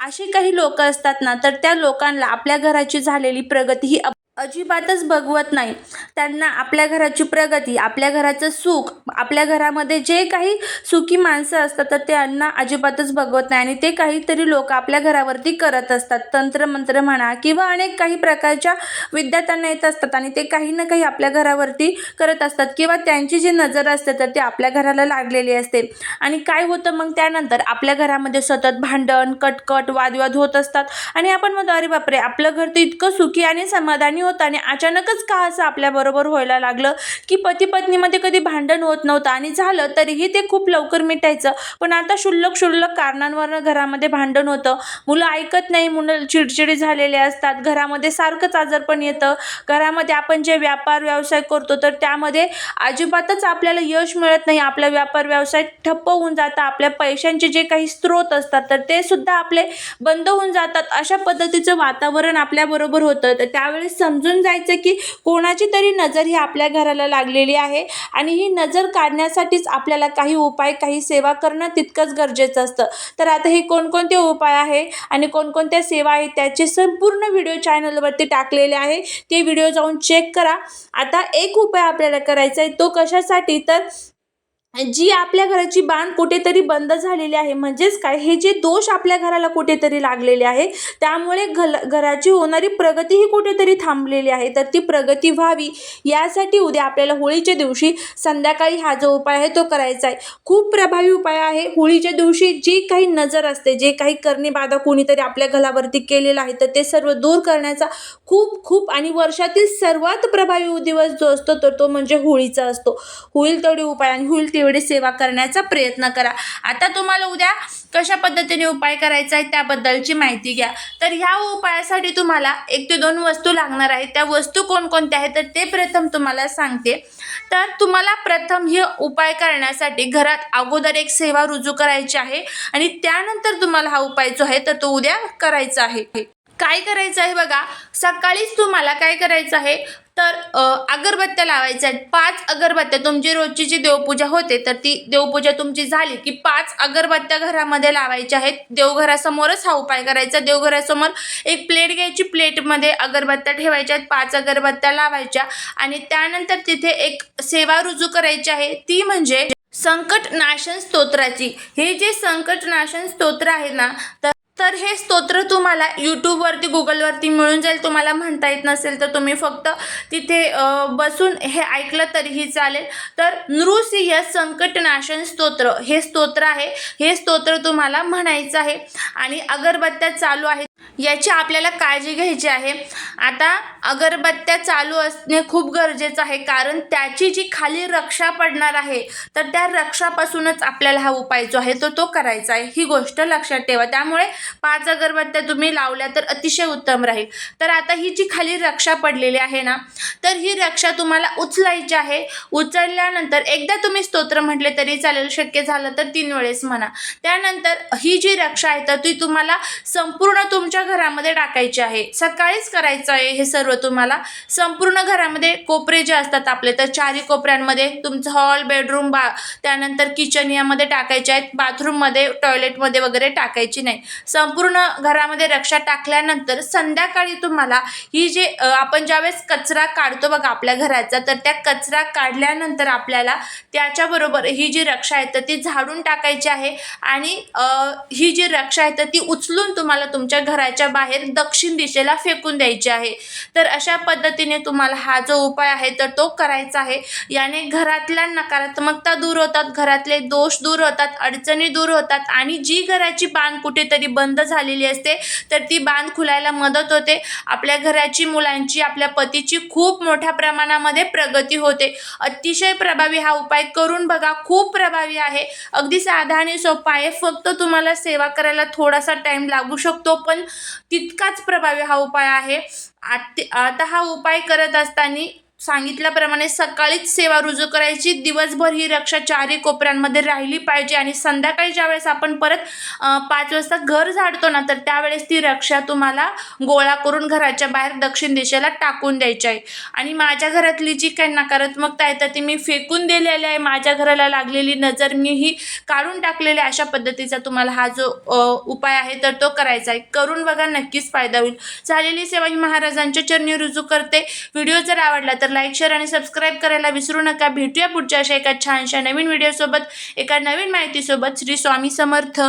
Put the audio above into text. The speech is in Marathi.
असे काही लोक असतात ना तर त्या लोकांना आपल्या घराची झालेली प्रगती ही अजिबातच बघवत नाही. त्यांना आपल्या घराची प्रगती आपल्या घराचं सुख आपल्या घरामध्ये जे काही सुखी माणसं असतात तर त्यांना अजिबातच बघवत नाही. आणि ते काहीतरी लोक आपल्या घरावरती करत असतात. तंत्रमंत्र म्हणा किंवा अनेक काही प्रकारच्या विद्या त्यांना येत असतात आणि ते काही ना काही आपल्या घरावरती करत असतात किंवा त्यांची जी नजर असते तर ती आपल्या घराला लागलेली असते. आणि काय होतं मग त्यानंतर? आपल्या घरामध्ये सतत भांडण कटकट वादविवाद होत असतात. आणि आपण म्हणतो अरे बापरे! आपलं घर तर इतकं सुखी आणि समाधानी होतं आणि अचानकच का असं आपल्याबरोबर व्हायला लागलं की पती पत्नीमध्ये कधी भांडण होत नव्हतं आणि झालं तरीही ते खूप लवकर मिटायचं. पण आता क्षुल्लक क्षुल्लक कारणांवरनं घरामध्ये भांडण होतं. मुलं ऐकत नाही मुलं चिडचिडी झालेले असतात. घरामध्ये सारखंच आजारपण येतं. घरामध्ये आपण जे व्यापार व्यवसाय करतो तर त्यामध्ये अजिबातच आपल्याला यश मिळत नाही. आपला व्यापार व्यवसाय ठप्प होऊन जातं. आपल्या पैशांचे जे काही स्रोत असतात तर ते सुद्धा आपले बंद होऊन जातात. अशा पद्धतीचं वातावरण आपल्याबरोबर होतं. तर त्यावेळेस समजून जायचं की कोणाची तरी नजर ही आपल्या घराला लागलेली आहे आणि ही नजर काढण्यासाठीच आपल्याला काही उपाय काही सेवा करणं तितकंच गरजेचं असतं. तर आता हे कोणकोणते उपाय आहे आणि कोणकोणत्या सेवा आहेत त्याचे संपूर्ण व्हिडिओ चॅनलवरती टाकलेले आहे ते व्हिडिओ जाऊन चेक करा. आता एक उपाय आपल्याला करायचा आहे तो कशासाठी? तर जी आपल्या घराची बांध कुठेतरी बंद झालेली आहे म्हणजेच काय? हे जे दोष आपल्या घराला कुठेतरी लागलेले आहे त्यामुळे घल घराची होणारी प्रगती ही कुठेतरी थांबलेली आहे. तर ती प्रगती व्हावी यासाठी उद्या आपल्याला होळीच्या दिवशी संध्याकाळी हा जो उपाय आहे तो करायचा आहे. खूप प्रभावी उपाय आहे. होळीच्या दिवशी जी काही नजर असते जे काही करणे बाधा कोणीतरी आपल्या घरावरती केलेलं आहे तर ते सर्व दूर करण्याचा खूप खूप आणि वर्षातील सर्वात प्रभावी दिवस जो असतो तर तो म्हणजे होळीचा असतो. होईल तेवढे उपाय आणि होईल तेवढे सेवा करण्याचा प्रयत्न करा. आता तुम्हाला उद्या कशा पद्धतीने उपाय करायचा आहे त्याबद्दलची माहिती घ्या. तर ह्या उपायासाठी तुम्हाला एक ते दोन वस्तू लागणार आहेत. त्या वस्तू कोणकोणत्या आहेत तर ते प्रथम तुम्हाला सांगते. तर तुम्हाला प्रथम हे उपाय करण्यासाठी घरात अगोदर एक सेवा रुजू करायची आहे आणि त्यानंतर तुम्हाला हा उपाय जो आहे तर तो उद्या करायचा आहे. काय करायचं आहे बघा? सकाळीच तुम्हाला काय करायचं आहे? तर अगरबत्त्या लावायच्या आहेत. पाच अगरबत्त्या. तुमची रोजची जी देवपूजा होते तर ती देवपूजा तुमची झाली की पाच अगरबत्त्या घरामध्ये लावायच्या आहेत. देवघरासमोरच हा उपाय करायचा. देवघरासमोर एक प्लेट घ्यायची. प्लेटमध्ये अगरबत्त्या ठेवायच्या आहेत. पाच अगरबत्त्या लावायच्या. आणि त्यानंतर तिथे एक सेवा रुजू करायची आहे. ती म्हणजे संकट नाशन स्तोत्राची. हे जे संकट नाशन स्तोत्र आहे ना तर तर हे स्तोत्र तुम्हाला यूट्यूबवरती गुगलवरती मिळून जाईल. तुम्हाला म्हणता येत नसेल तर तुम्ही फक्त तिथे बसून हे ऐकलं तरीही चालेल. तर नृसिंह संकटनाशन स्तोत्र हे स्तोत्र आहे. हे स्तोत्र तुम्हाला म्हणायचं आहे. आणि अगरबत्त्या चालू आहेत. याची आपल्याला काळजी घ्यायची आहे. आता अगरबत्त्या चालू असणे खूप गरजेचं आहे. कारण त्याची जी खाली रक्षा पडणार आहे तर त्या रक्षापासूनच आपल्याला हा उपाय जो आहे तो तो करायचा आहे. ही गोष्ट लक्षात ठेवा. त्यामुळे पाच अगरबत्त्या तुम्ही लावल्या तर अतिशय उत्तम राहील. तर आता ही जी खाली रक्षा पडलेली आहे ना तर ही रक्षा तुम्हाला उचलायची आहे. उचलल्यानंतर एकदा तुम्ही स्तोत्र म्हटले तरी चालेल शक्य झालं तर तीन वेळेस म्हणा. त्यानंतर ही जी रक्षा आहे तर ती तुम्हाला संपूर्ण तुमच्या घरामध्ये टाकायची आहे. सकाळीच करायचं आहे हे सर्व तुम्हाला. संपूर्ण घरामध्ये कोपरे जे असतात आपले तर चारी कोपऱ्यांमध्ये तुमचं हॉल बेडरूम बा त्यानंतर किचन यामध्ये टाकायचे आहेत. बाथरूममध्ये टॉयलेटमध्ये वगैरे टाकायची नाही. संपूर्ण घरामध्ये रक्षा टाकल्यानंतर संध्याकाळी तुम्हाला ही जे आपण ज्यावेळेस कचरा काढतो बघा आपल्या घराचा तर त्या कचरा काढल्यानंतर आपल्याला त्याच्याबरोबर ही जी रक्षा आहे तर ती झाडून टाकायची आहे. आणि ही जी रक्षा आहे तर ती उचलून तुम्हाला तुमच्या घराच्या बाहेर दक्षिण दिशेला फेकून द्यायची आहे. तर अशा पद्धतीने तुम्हाला हा जो उपाय आहे तर तो करायचा आहे. याने घरातल्या नकारात्मकता दूर होतात घरातले दोष दूर होतात अडचणी दूर होतात आणि जी घराची बांध कुठेतरी बंद झालेली असते तर ती बांध खुलायला मदत होते. आपल्या घराची मुलांची आपल्या पतीची खूप मोठ्या प्रमाणामध्ये प्रगती होते. अतिशय प्रभावी हा उपाय करून बघा खूप प्रभावी आहे. अगदी साधा आणि सोपा आहे. फक्त तुम्हाला सेवा करायला थोडासा टाईम लागू शकतो पण तितकाच प्रभावी हा उपाय आहे. आत- आता हा उपाय करत असताना सांगितल्याप्रमाणे सकाळीच सेवा रुजू करायची. दिवसभर ही रक्षा चारही कोपऱ्यांमध्ये राहिली पाहिजे आणि संध्याकाळी ज्यावेळेस आपण परत पाच वाजता घर झाडतो ना तर त्यावेळेस ती रक्षा तुम्हाला गोळा करून घराच्या बाहेर दक्षिण दिशेला टाकून द्यायची आहे. आणि माझ्या घरातली जी काही नकारात्मकता आहे तर ती मी फेकून दिलेली आहे. माझ्या घराला लागलेली नजर मी ही काढून टाकलेली अशा पद्धतीचा तुम्हाला हा जो उपाय आहे तर तो करायचा आहे. करून बघा नक्कीच फायदा होईल. झालेली सेवा ही महाराजांच्या चरणी रुजू करते. व्हिडिओ जर आवडला तर तर लाईक शेअर आणि सबस्क्राईब करायला विसरू नका. भेटूया पुढच्या अशा एका छानशा नवीन व्हिडिओसोबत एका नवीन माहितीसोबत श्री स्वामी समर्थ.